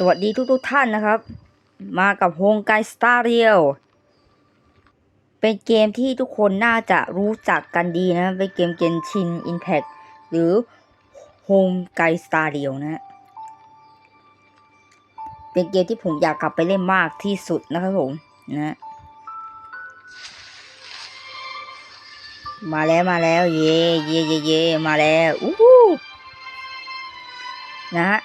สวัสดีทุกทุกๆท่านนะครับ มากับโฮงไกสตาร์เรียลเป็นเกมที่ทุกคนน่าจะรู้จักกันดีนะ เป็นเกมเกนชินอินแพ t หรือโฮมไกสตาร์เรียลนะเป็นเกมที่ผมอยากกลับไปเล่นมากที่สุดนะครับผมนะมาแล้วมาแล้วเย่เย่เย่เย่มาแล้วอู้หูนะฮะ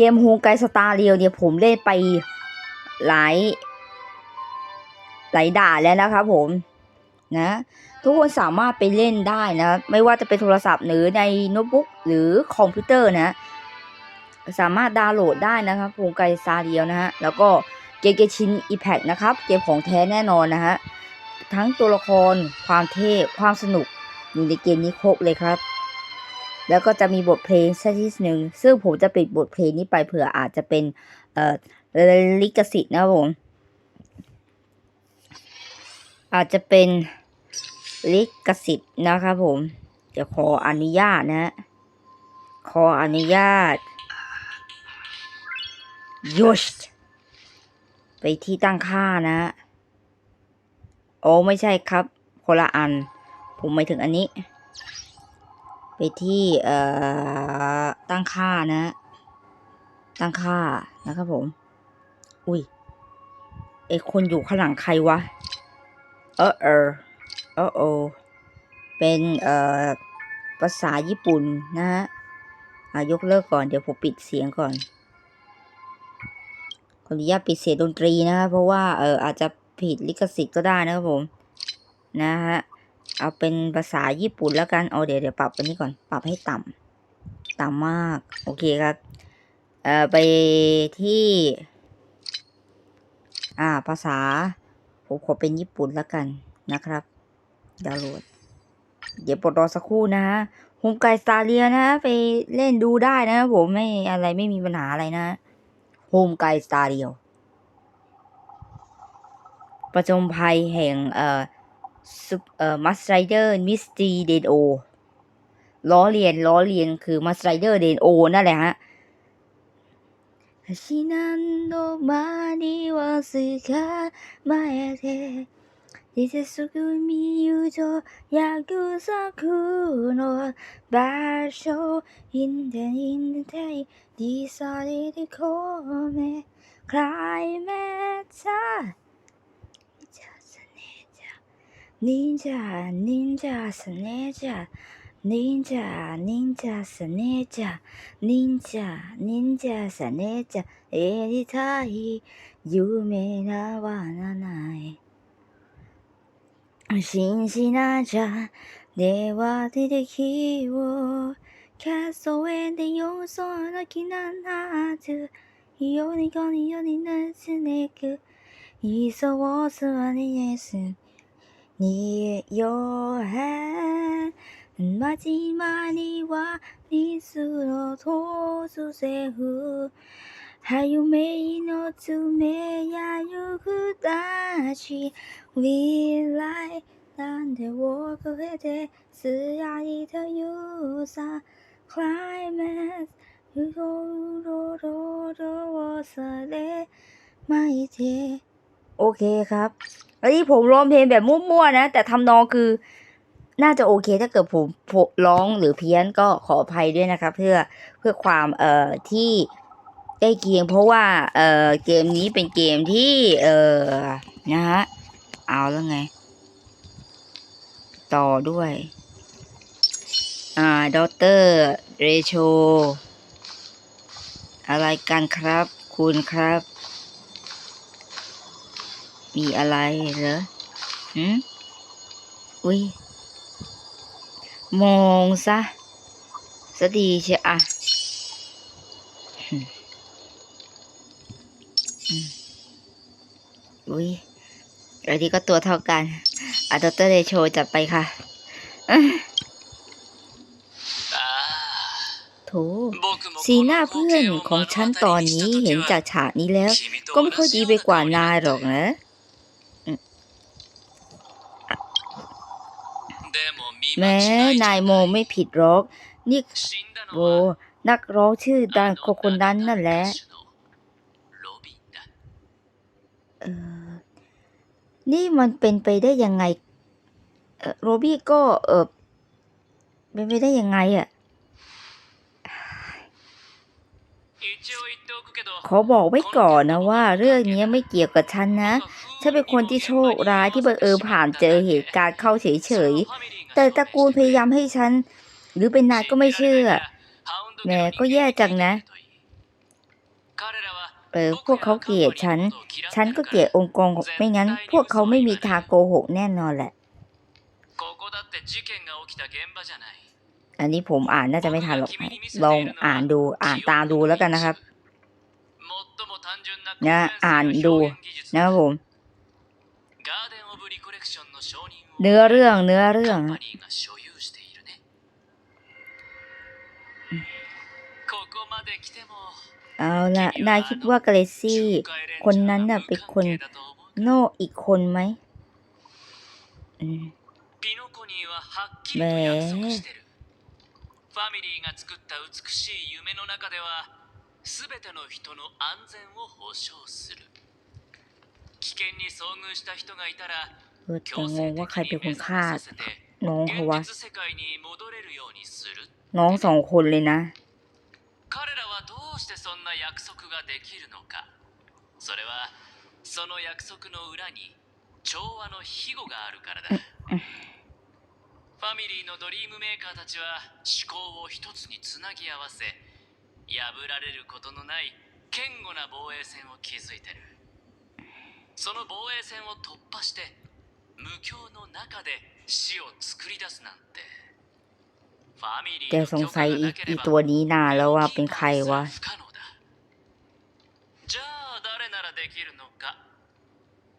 กมฮูไกสตาร์เรียวเนี่ยผมเล่นไปหลาย หลายด่าแล้วนะครับผมนะทุกคนสามารถไปเล่นได้นะ ไม่ว่าจะเป็นโทรศัพท์หรือในโน้ตบุ๊กหรือคอมพิวเตอร์นะ สามารถดาวน์โหลดได้นะครับฮูไกสตาร์เรียวนะฮะ แล้วก็เกมเกชินอีแพนะครับ เกมของแท้แน่นอนนะฮะ ทั้งตัวละครความเท่ความสนุกอยู่ในเกมนี้ครบเลยครับ แล้วก็จะมีบทเพลงสักทีหนึ่งซึ่งผมจะปิดบทเพลงนี้ไปเผื่ออาจจะเป็นเอ่อลิขสิทธิ์นะผมอาจจะเป็นลิขสิทธิ์นะครับผมเดี๋ยวขออนุญาตนะขออนุญาตยชไปที่ตั้งค่านะฮะโอ้ไม่ใช่ครับคนละอัน ผมหมายถึงอันนี้ ไปที่เอ่อตั้งค่านะ ตั้งค่านะครับผม อุ้ยไอคนอยู่ข้างหลังใครวะ เออเออเออโอเป็นเอ่อภาษาญี่ปุ่นนะฮะอะยกเลิกก่อนเดี๋ยวผมปิดเสียงก่อนขออนุญาตปิดเสียงดนตรีนะครับเพราะว่าเอออาจจะผิดลิขสิทธิ์ก็ได้นะครับผม นะฮะ เอาเป็นภาษาญี่ปุ่นแล้วกันเอาเดี๋ยวเดี๋ยวปรับอันนี้ก่อน ปรับให้ต่ำ ต่ำมาก โอเคครับ เอ่อ ไปที่ อ่า ภาษา ผมขอเป็นญี่ปุ่นแล้วกันนะครับดาวน์โหลด เดี๋ยวปลดรอสักครู่นะฮะโฮมไกสตาเรียนะ ไปเล่นดูได้นะผมไม่อะไรไม่มีปัญหาอะไรนะโฮมไกสตาเรียประจมภัยแห่ง เอ่อ เอ่อมัสไรเดอร์มิสตีเดนโอล้อเลียนล้อเลียนคือมัสไรเดอร์เดนโอนั่นแหละฮะชินันโนมานิวาสึกะมาเอเทดิเซสุกุมิยุโตยากุซาคุโนบาโชอินเดอินเดเทดิซาเดเดโคเมคลายเมตา 忍者忍者スネージャー忍者忍者スネージャー忍者忍者スネージャーやりたい夢なわなない信じなじゃでは出てきを数えてよその気ななずよりこによりなすねくいそをすわりです你有恨，马吉马尼瓦尼苏罗托苏塞胡，还有美诺祖美呀有个大气未来，但的我可会的是呀一条有啥 climax，有有有有有我说的ไม่เทโอเคครับ อันนี้ผมร้องเพลงแบบมั่วๆนะ แต่ทำนองคือน่าจะโอเคถ้าเกิดผมผมร้องหรือเพี้ยนก็ขออภัยด้วยนะครับ เพื่อเพื่อความเอ่อที่ใกล้เคียง เพราะว่าเอ่อเกมนี้เป็นเกมที่เอ่อนะฮะเอาแล้วไง ต่อด้วย อ่าดอเตอร์เรโชอะไรกันครับ คุณครับ มีอะไรเหรอหืมอุ้ย มองซะสดีเชียอะหืมอืมอุ้ยอันนี้ก็ตัวเท่ากันอะดอเตอร์เดโชจัดไปค่ะอะโถสีหน้าเพื่อนของฉันตอนนี้เห็นจากฉากนี้แล้ว ก็ไม่ค่อยดีไปกว่านายหรอกนะ แม้นายโมไม่ผิดหรอกนี่โอนักร้องชื่อดังคนนั้นนั่นแหละนี่มันเป็นไปได้ยังไงโรบี้ก็เออเป็นไปได้ยังไงอะขอบอกไว้ก่อนนะว่าเรื่องนี้ไม่เกี่ยวกับฉันนะ ฉันเป็นคนที่โชคร้ายที่บังเอิญผ่านเจอเหตุการณ์เข้าเฉย แต่ตระกูลพยายามให้ฉัน หรือเป็นนายก็ไม่เชื่อแหมก็แย่จังนะเออพวกเขาเกลียดฉัน ฉันก็เกลียดองค์กรไม่งั้น พวกเขาไม่มีทางโกหกแน่นอนแหละ อันนี้ผมอ่านน่าจะไม่ทันหรอกลองอ่านดูอ่านตามดูแล้วกันนะครับ นะอ่านดูนะครับผม เนื้อเรื่องเนื้อเรื่องเอาละนายคิดว่าเกรซี่ คนนั้นน่ะเป็นคนโน่อีกคนไหมแหมファミリーが作った美しい夢の中では全ての人の安全を保障する危険に遭遇した人がいたら เออแต่ 強 ง 制 ง 的 ว่าใครเป็น に ค 目 น 覚 ฆ่า めさせて น้องเขาวะ 現実世界に戻れるようにする น้องสองคนเลยนะ 彼らはどうしてそんな約束ができるのかそれはその約束の裏に調和の庇護があるからだファミリーのドリームメーカーたちは思考を一つにつなぎ合わせ破られることのない堅固な防衛線を築いてるその防衛線を突破して 無境の中で死を作り出すなんてแกสงสัยอีอีตัวนี้นานแล้วว่าเป็นใครวะじゃあ誰ならできるのか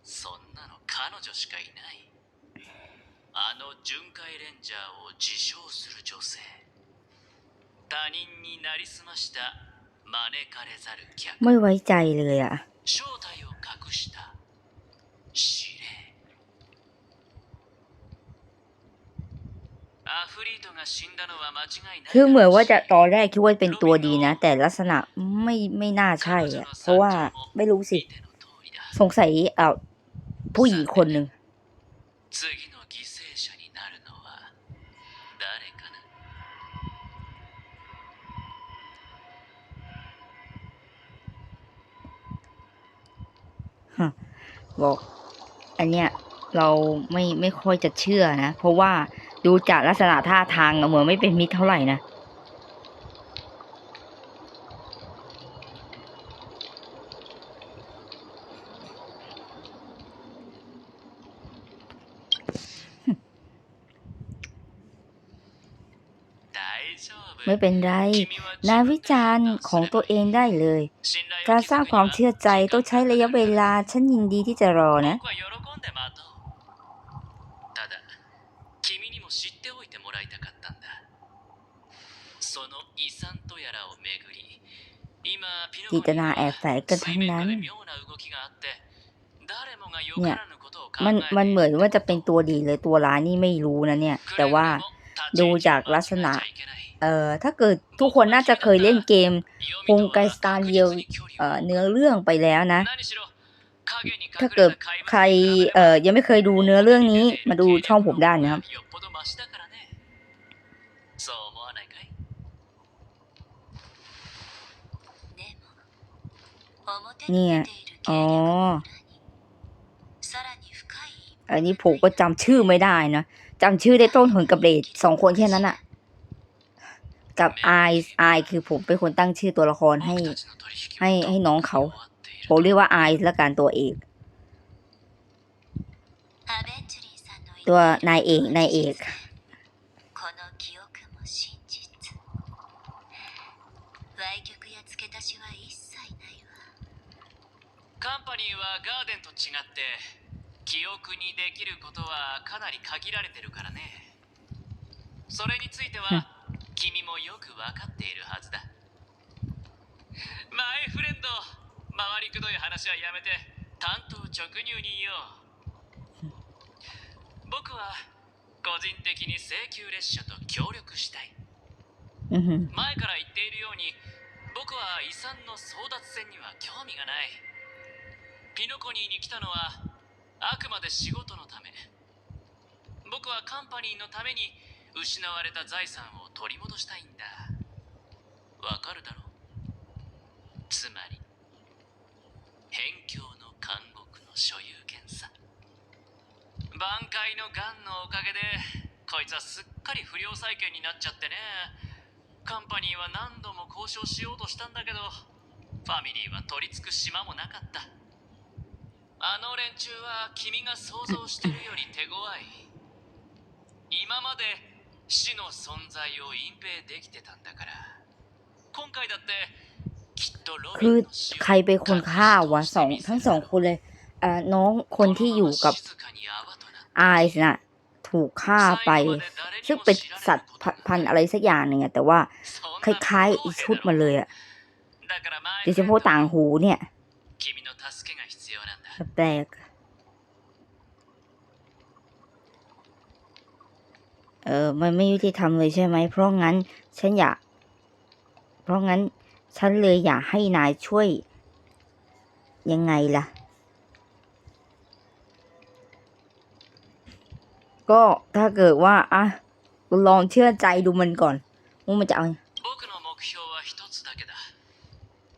そんなの彼女しかいないあの巡回レンジャーを自称する女性他人になりすました招かれざる客ไม่ไว้ใจเลยอะ正体を隠した死 คือเหมือนว่าจะตอนแรกคิดว่าเป็นตัวดีนะ แต่ลักษณะไม่ไม่น่าใช่อะ เพราะว่าไม่รู้สิ สงสัยเอาผู้หญิงคนหนึ่งบอก อันเนี้ยเราไม่ไม่ค่อยจะเชื่อนะ เพราะว่า ดูจากลักษณะท่าทางเหมือนไม่เป็นมิตรเท่าไหร่นะไม่เป็นไร นายวิจารณ์ของตัวเองได้เลย การสร้างความเชื่อใจต้องใช้ระยะเวลา ฉันยินดีที่จะรอนะ จิตนาแอบแฝงกันทั้งนั้น เนี่ยมันมันเหมือนว่าจะเป็นตัวดีเลยตัวร้ายนี่ไม่รู้นะเนี่ย แต่ว่าดูจากลักษณะ เอ่อถ้าเกิดทุกคนน่าจะเคยเล่นเกมพงไกสตาร์เดียวเอ่อเนื้อเรื่องไปแล้วนะ ถ้าเกิดใครเอ่อยังไม่เคยดูเนื้อเรื่องนี้ มาดูช่องผมได้นะครับ เนี่ยอ๋ออันนี้ผมก็จำชื่อไม่ได้นะจำชื่อได้ต้นหนกับเบลดสองคนแค่นั้นอะกับไอไอคือผมเป็นคนตั้งชื่อตัวละครให้ ให้ให้น้องเขา ผมเรียกว่าไอและการตัวเอกตัวนายเอกนายเอก 違って記憶にできることはかなり限られてるからね。それについては君もよく分かっているはずだ。マイフレンド回りくどい話はやめて単刀直入に言おう。僕は個人的に請求列車と協力したい。前から言っているように僕は遺産の争奪戦には興味がない。ピノコニーに来たのはあくまで仕事のため。僕はカンパニーのために失われた財産を取り戻したいんだ。わかるだろう。つまり辺境の監獄の所有権さ。挽回のガンのおかげでこいつはすっかり不良債権になっちゃってね。カンパニーは何度も交渉しようとしたんだけどファミリーは取り付く島もなかった。あの連中は君が想像してるより手強い今まで死の存在を隠蔽できてたんだから今回だってきっとロ คื ビ อ ンの死を ใครเป็นคนฆ่าวะสองทั้งสองคนเลยเอ่อน้องคนที่อยู่กับ 静かに泡となって ไอซ์น่ะ ถูกฆ่าไป ซึ่งเป็นสัตว์พัพันธุ์อะไรสักอย่างหนึ่งอะแต่ว่าคล้ายๆอีชุดมาเลยอะโดยเฉพาะต่างหูเนี่ย แปลกเออ มันไม่ยุติธรรมเลยใช่ไหม เพราะงั้น ฉันอยาก เพราะงั้น ฉันเลยอยากให้นายช่วย ยังไงล่ะ ก็ถ้าเกิดว่า อ่ะ ลองเชื่อใจดูมันก่อนว่ามันจะเอา 僕の目標は一つだけだ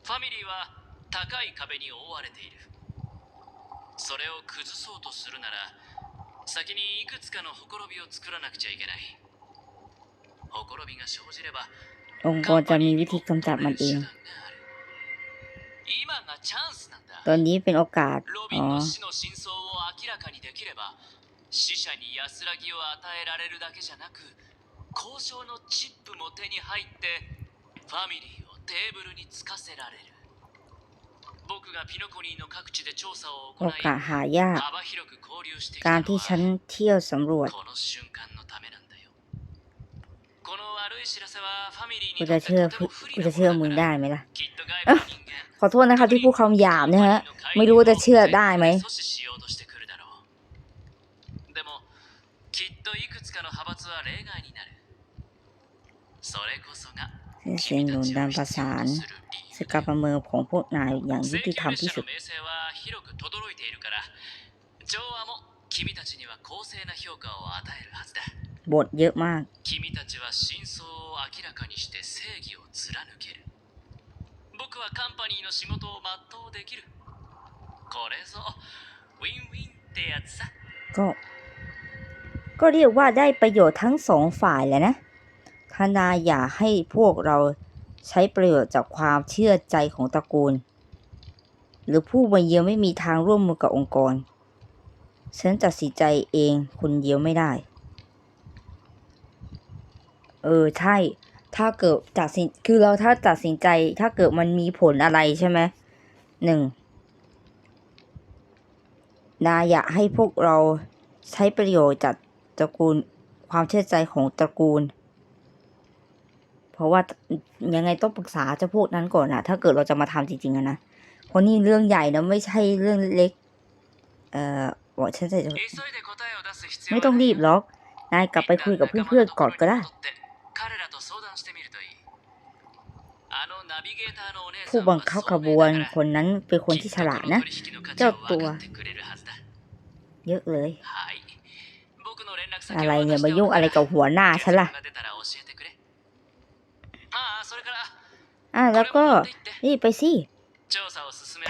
ファミリーは高い壁に覆われている それを崩そうとするなら先にいくつかのほころびを作らなくちゃいけないほころびが生じれば องค์กรจะมีวิธีกำจัดมันเอง 今がチャンスなんだ ตอนนี้เป็นโอกาส ロビ อ๋ ン อ の死の真相を明らかにできれば死者に安らぎを与えられるだけじゃなく交渉のチップも手に入ってファミリーをテーブルにつかせられる โอกาสหายาก การที่ฉันเที่ยวสำรวจกูจะเชื่อกูจะเชื่อมึงได้ไหมล่ะขอโทษนะครับที่พูดคำหยาบนะฮะ ไม่รู้จะเชื่อได้ไหมเสียงหนุนดันประสาน สกการประเมินของพวกนายอย่างยุ 請 ติ 求 ธรรม 列 ที่ 車 สุ の ด 名声は広く轟いているから調和も君たちには公正な評価を与えるはずだ บทเยอะมาก 君たちは真相を明らかにして正義を貫ける僕はカンパニーの仕事を全うできるこれぞウィンウィンってやつさ ก็ ก็เรียกว่าได้ประโยชน์ทั้งสองฝ่ายแหละนะทนายอยากให้พวกเรา ใช้ประโยชน์จากความเชื่อใจของตระกูล หรือผู้มาเยือนไม่มีทางร่วมมือกับองค์กร ฉันตัดสินใจเองคนเดียวไม่ได้ เออใช่ ถ้าเกิดตัดสินคือเราถ้าตัดสินใจ ถ้าเกิดมันมีผลอะไรใช่ไหมหนึ่งนายอยากให้พวกเราใช้ประโยชน์จากตระกูลความเชื่อใจของตระกูล เพราะว่ายังไงต้องปรึกษาเจ้าพวกนั้นก่อนนะถ้าเกิดเราจะมาทำจริงๆนะเพราะนี่เรื่องใหญ่นะไม่ใช่เรื่องเล็ก เอ่อบอกฉันจะไม่ต้องรีบหรอก นายกลับไปคุยกับเพื่อนๆก่อนก็ได้ผู้บังคับขบวนคนนั้นเป็นคนที่ฉลาดนะ เจ้าตัว เยอะเลย อะไรเนี่ยมายุ่งอะไรกับหัวหน้าฉันล่ะ อะแล้วก็นี่ไปสิ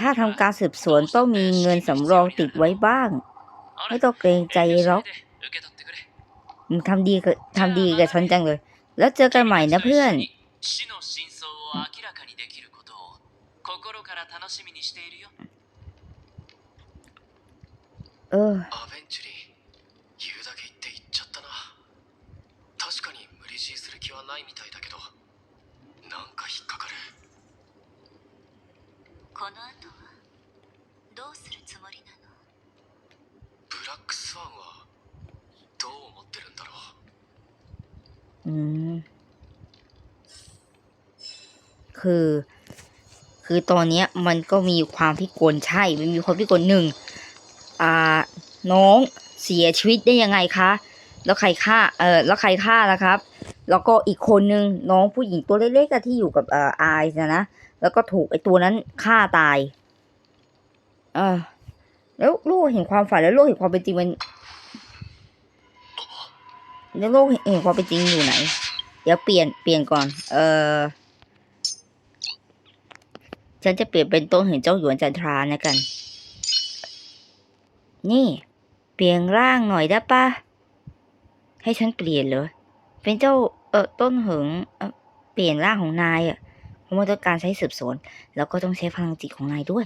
ถ้าทำการสืบสวนต้องมีเงินสำรองติดไว้บ้าง ไม่ต้องเกรงใจหรอกทำดีกับทำดีกับฉันจังเลย แล้วเจอกันใหม่นะเพื่อนเออ คือ คือตอนเนี้ย มันก็มีความพิกลใช่ มันมีความพิกลหนึ่งอ่า น้องเสียชีวิตได้ยังไงคะ แล้วใครฆ่า เออแล้วใครฆ่าล่ะครับ แล้วก็อีกคนนึงน้องผู้หญิงตัวเล็กๆที่อยู่กับเอ่อไอซ์นะนะ แล้วก็ถูกไอตัวนั้นฆ่าตาย เออแล้วโลกเห็นความฝันแล้วโลกเห็นความเป็นจริงมัน แล้วโลกเห็นความเป็นจริงอยู่ไหน เดี๋ยวเปลี่ยนเปลี่ยนก่อน เออฉันจะเปลี่ยนเป็นต้นเห็นเจ้าหยวนจันทรานะกัน นี่ เปลี่ยนร่างหน่อยได้ปะให้ฉันเปลี่ยนเหรอเป็นเจ้าเออต้นเหิงเเปลี่ยนร่างของนายอะเพราะว่าต้องการใช้สืบสวน แล้วก็ต้องใช้พลังจิตของนายด้วย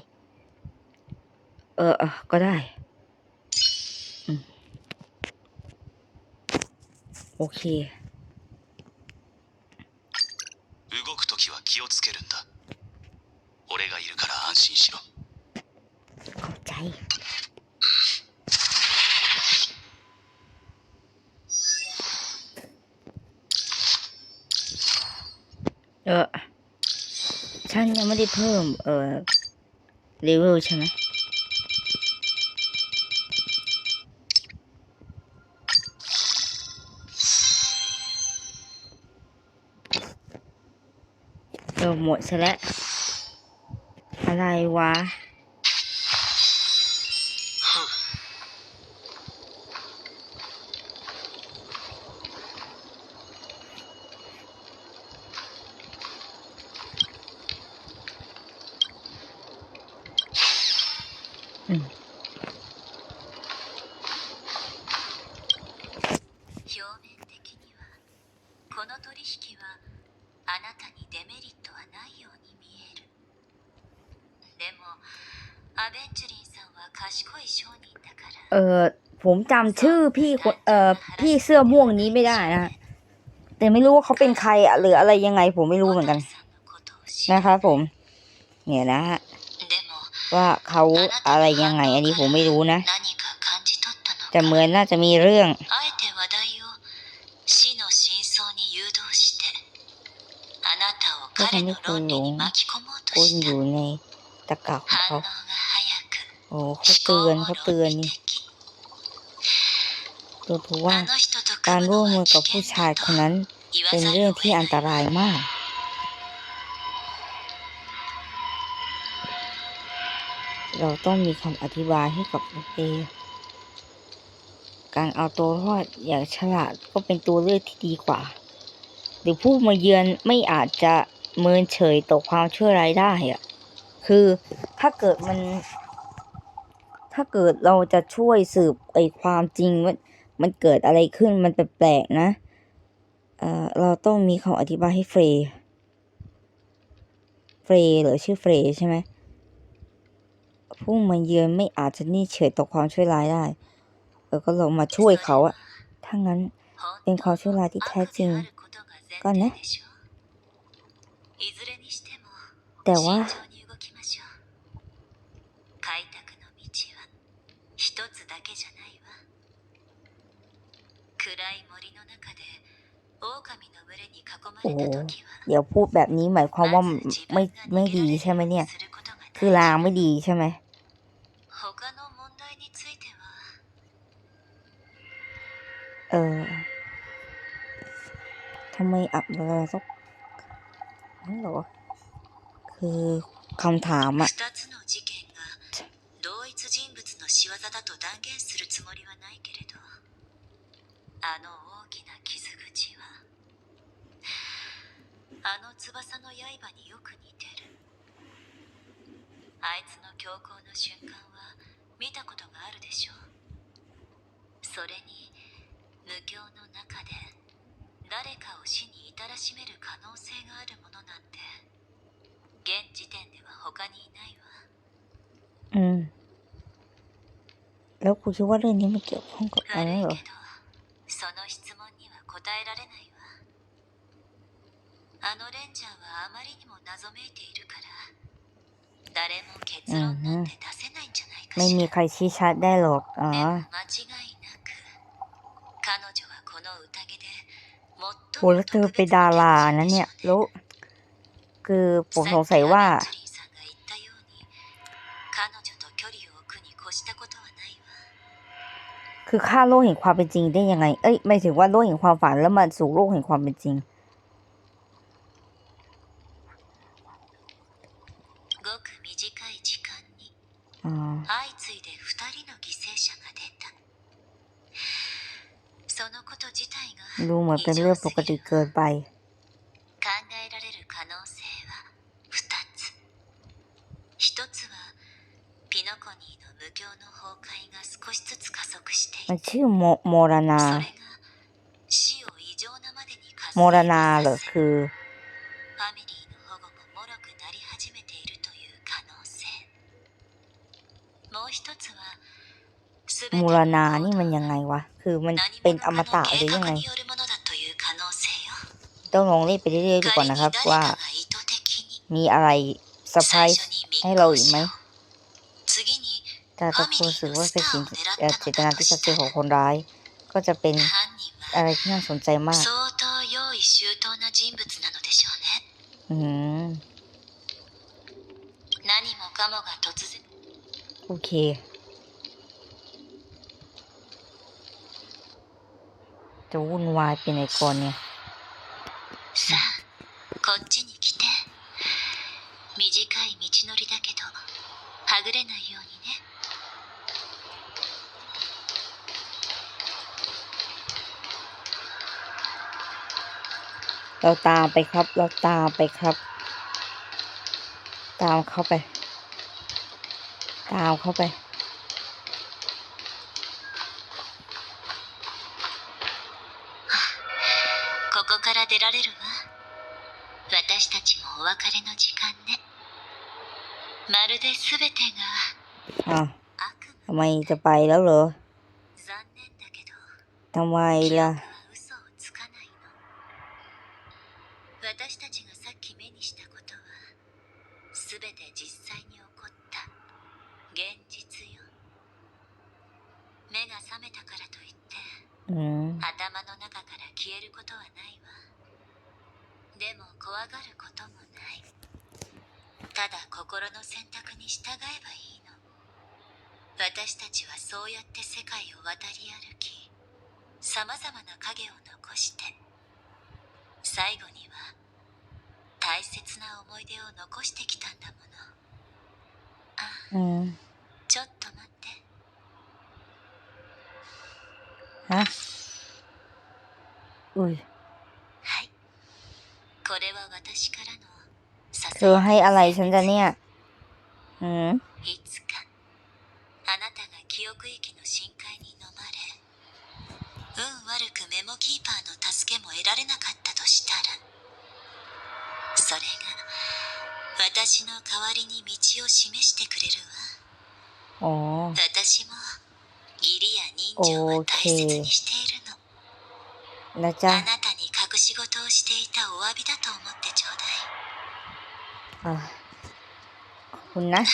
เออก็ได้ โอเค 動く時は気をつけるんだ俺がいるから安心しろ ขอบใจ เออ ฉันยังไม่ได้เพิ่ม เออเลเวลใช่ไหม หมดซะแล้วอะไรวะ เออผมจำชื่อพี่เออพี่เสื้อม่วงนี้ไม่ได้นะแต่ไม่รู้ว่าเขาเป็นใครหรืออะไรยังไง ผมไม่รู้เหมือนกัน นะคะผม เนี่ยนะฮะว่าเขาอะไรยังไง อันนี้ผมไม่รู้นะจะเหมือนน่าจะมีเรื่องก็ทำให้คุณหลงคุณอยู่ในตะกะของเขา โอ้เขาเตือนเขาเตือนนี่ตัวผู้ว่าการร่วมมือกับผู้ชายคนนั้นเป็นเรื่องที่อันตรายมาก เราต้องมีคำอธิบายให้กับเอการเอาตัวรอดอย่างฉลาดก็เป็นตัวเลือกที่ดีกว่า หรือผู้มาเยือนไม่อาจจะเมินเฉยต่อความช่วยร้ายได้อะคือถ้าเกิดมัน ถ้าเกิดเราจะช่วยสืบไอความจริงว่ามันเกิดอะไรขึ้นมันแปลกๆนะเอ่อเราต้องมีคำอธิบายให้เฟรเฟรหรือชื่อเฟรใช่ไหมผู้มาเยือนไม่อาจจะนี่เฉยต่อความช่วยร้ายได้แล้วก็เรามาช่วยเขาอะถ้างั้นเป็นความช่วยร้ายที่แท้จริงก็นะแต่ว่า โอ้เดี๋ยวพูดแบบนี้หมายความว่าไม่ไม่ดีใช่ไหมเนี่ย คือลางไม่ดีใช่ไหมเออทำไมอับเราต้องนั่นหรอ คือคำถามอะああの翼の刃によく似てるあいつの強行の瞬間は見たことがあるでしょうそれに無境の中で誰かを死に至らしめる可能性があるものなんて現時点では他にいないわ อืม แล้วคุณคิดว่าเรื่องนี้มันเกี่ยวข้องกับอะ 悪 ไร い เหรอ まりにも謎めいているから誰も結論なんて出せないんじゃないか ไม่ し มี ら ใครชี้ชัดได้หรอกอ๋อ でも間違いなく彼女はこの宴で โหแล้วเธอเป็นดารานะเนี่ย แล้ว คือผมสงสัยว่า さっきアベンジュリンさんが言ったように彼女と距離を置くに越したことはないわ คือข้ามโลกแห่งความเป็นจริงได้ยังไง เอ้ยไม่ถึงว่าโลกแห่งความฝันแล้วมาสู่โลกแห่งความเป็นจริง อ๋อ 相次いで2人の犠牲者が出たそのこと自体が ดูเหมือนเป็นเรื่องปกติเกินไป 考えられる可能性は2つ1つはピノコニーの無教の崩壊が少しずつ加速してい มัน て ชื่อโมโมรนา それが死を異常なまでに加 โม 速 รนาเหรอ させ คือ มูลนานี่มันยังไงวะ คือมันเป็นอมตะหรือยังไง ต้องลองเล่นไปเรื่อยๆดูก่อนนะครับว่า มีอะไรเซอร์ไพรส์ให้เราอีกไหมแต่ถ้าคุณรู้ว่าเป็นสิ่งเจตนาที่ชัดเจนของคนร้าย ก็จะเป็นอะไรที่น่าสนใจมากอืมโอเค จะวุ่นวายเป็นไงก่อนเนี่ย さあこっちに来て短い道のりだけどはぐれないようにね เราตามไปครับ เราตามไปครับ ตามเข้าไป ตามเข้าไป こから出られるわ私たちもお別れの時間ねまるで全て อ่ะ が悪 ทำไมจะไปแล้วเหรอ 夢残念だけど ทำไม 記憶 ล่ะ 私たちはそうやって世界を渡り歩きさまな影を残して最後には大切な思い出を残してきたんだもの。あ、うん、ちょっと待って。あおい。はい。これは私からのささやかなうん。いつか私の代わりに道を示してくれるわ。私も義理や人情は大切にしているの。あなたに隠し事をしていたお詫びだと思ってちょうだい。あこんなまだ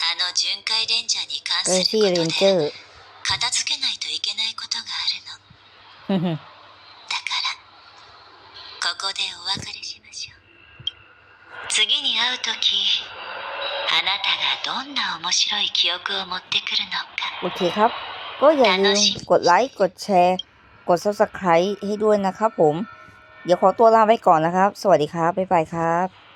あの巡回レンジャーに関することで片付けないといけないことがあるの。ふふ時あなたがどんな面白い記憶を持ってくるのかโอเคครับ ก็อย่าลืมกดไลค์กดแชร์ กด Subscribe ให้ด้วยนะครับผม เดี๋ยวขอตัวลาไปก่อนนะครับ สวัสดีครับ บ๊ายบายครับ